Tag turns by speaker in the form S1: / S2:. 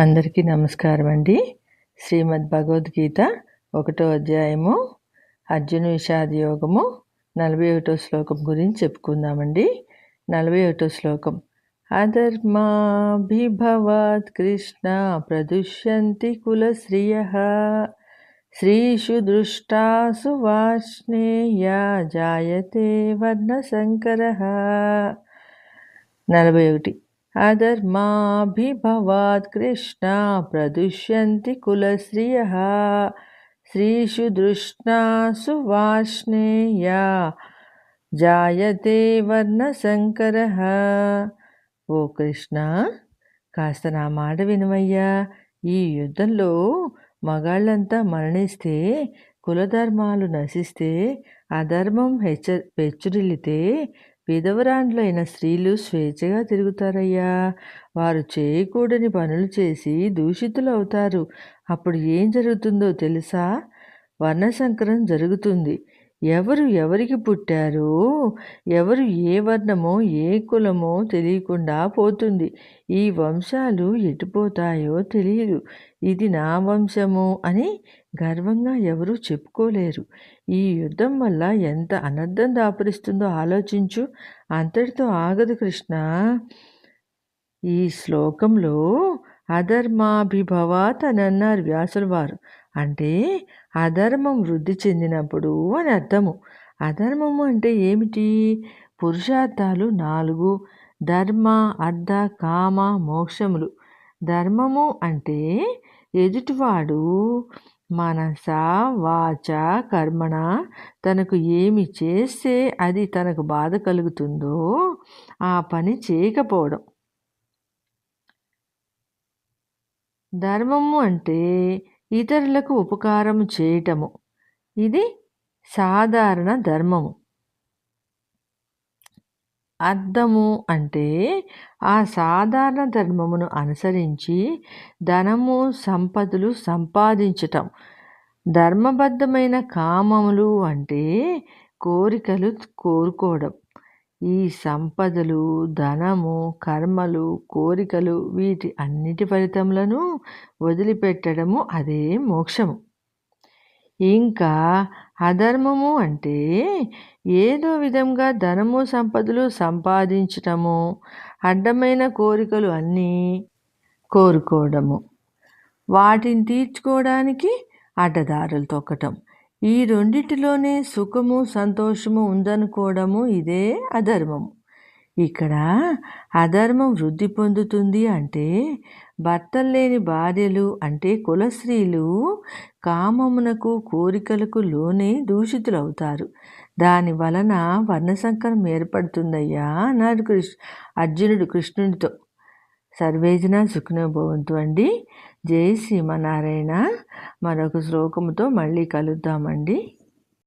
S1: అందరికీ నమస్కారం అండి. శ్రీమద్ భగవద్గీత ఒకటో అధ్యాయము అర్జున విషాద యోగము నలభై ఒకటో శ్లోకం గురించి చెప్పుకుందామండి. నలభై ఒకటో శ్లోకం. అధర్మాభిభవాత్ కృష్ణ ప్రదుష్యంతి కులశ్రియ శ్రీషు దృష్టాసు వాష్ణేయ జాయతే వర్ణశంకర నలభై ఒకటి. అధర్మాభిభవాత్ కృష్ణ ప్రదుష్యంతి కులశ్రియ శ్రీషు దృష్ణాసు సువాష్ణేయ జాయతే వర్ణశంకర ఓ కృష్ణ కాస్త నా మాట వినమయ్యా ఈ యుద్ధంలో మగాళ్ళంతా మరణిస్తే కులధర్మాలు నశిస్తే అధర్మం హెచ్చ హెచ్చరిల్లితే విధవరాండ్లైన స్త్రీలు స్వేచ్ఛగా తిరుగుతారయ్యా. వారు చేయకూడని పనులు చేసి దూషితులు అవుతారు అప్పుడు ఏం జరుగుతుందో తెలుసా? వర్ణ సంకరం జరుగుతుంది. ఎవరు ఎవరికి పుట్టారో ఎవరు ఏ వర్ణమో ఏ కులమో తెలియకుండా పోతుంది. ఈ వంశాలు ఎటుపోతాయో తెలియదు. ఇది నా వంశము అని గర్వంగా ఎవరూ చెప్పుకోలేరు. ఈ యుద్ధం వల్ల ఎంత అనర్థం దాపరిస్తుందో ఆలోచించు. అంతటితో ఆగదు కృష్ణ. ఈ శ్లోకంలో అధర్మాభిభవాత్ అని అన్నారు వ్యాసుల వారు అంటే అధర్మం వృద్ధి చెందినప్పుడు అని అర్థము. అధర్మము అంటే ఏమిటి? పురుషార్థాలు నాలుగు. ధర్మ అర్ధ కామ మోక్షములు. ధర్మము అంటే ఎదుటివాడు మనస వాచ కర్మణ తనకు ఏమి చేస్తే అది తనకు బాధ కలుగుతుందో ఆ పని చేయకపోవడం. ధర్మము అంటే ఇతరులకు ఉపకారము చేయటము. ఇది సాధారణ ధర్మము. అర్థము అంటే ఆ సాధారణ ధర్మమును అనుసరించి ధనము సంపదలు సంపాదించటం. ధర్మబద్ధమైన కామములు అంటే కోరికలు కోరుకోవడం. ఈ సంపదలు ధనము కర్మలు కోరికలు వీటి అన్నిటి ఫలితములను వదిలిపెట్టడము అదే మోక్షము. ఇంకా అధర్మము అంటే ఏదో విధంగా ధనము సంపదలు సంపాదించటము అడ్డమైన కోరికలు అన్నీ కోరుకోవడము. వాటిని తీర్చుకోవడానికి అడ్డదారులు తొక్కటం ఈ రెండిటిలోనే సుఖము సంతోషము ఉందనుకోవడము ఇదే అధర్మము. ఇక్కడ అధర్మం వృద్ధి పొందుతుంది అంటే భర్తలు లేని భార్యలు అంటే కులస్త్రీలు కామమునకు కోరికలకు లోనే దూషితులవుతారు. దాని వలన వర్ణసంకరం ఏర్పడుతుందయ్యా అన్నాడు కృష్ణ అర్జునుడు కృష్ణుడితో. సర్వేజన సుఖనోభవంతు అండి. జై శ్రీమనారాయణ మరొక శ్లోకముతో మళ్ళీ కలుద్దామండి.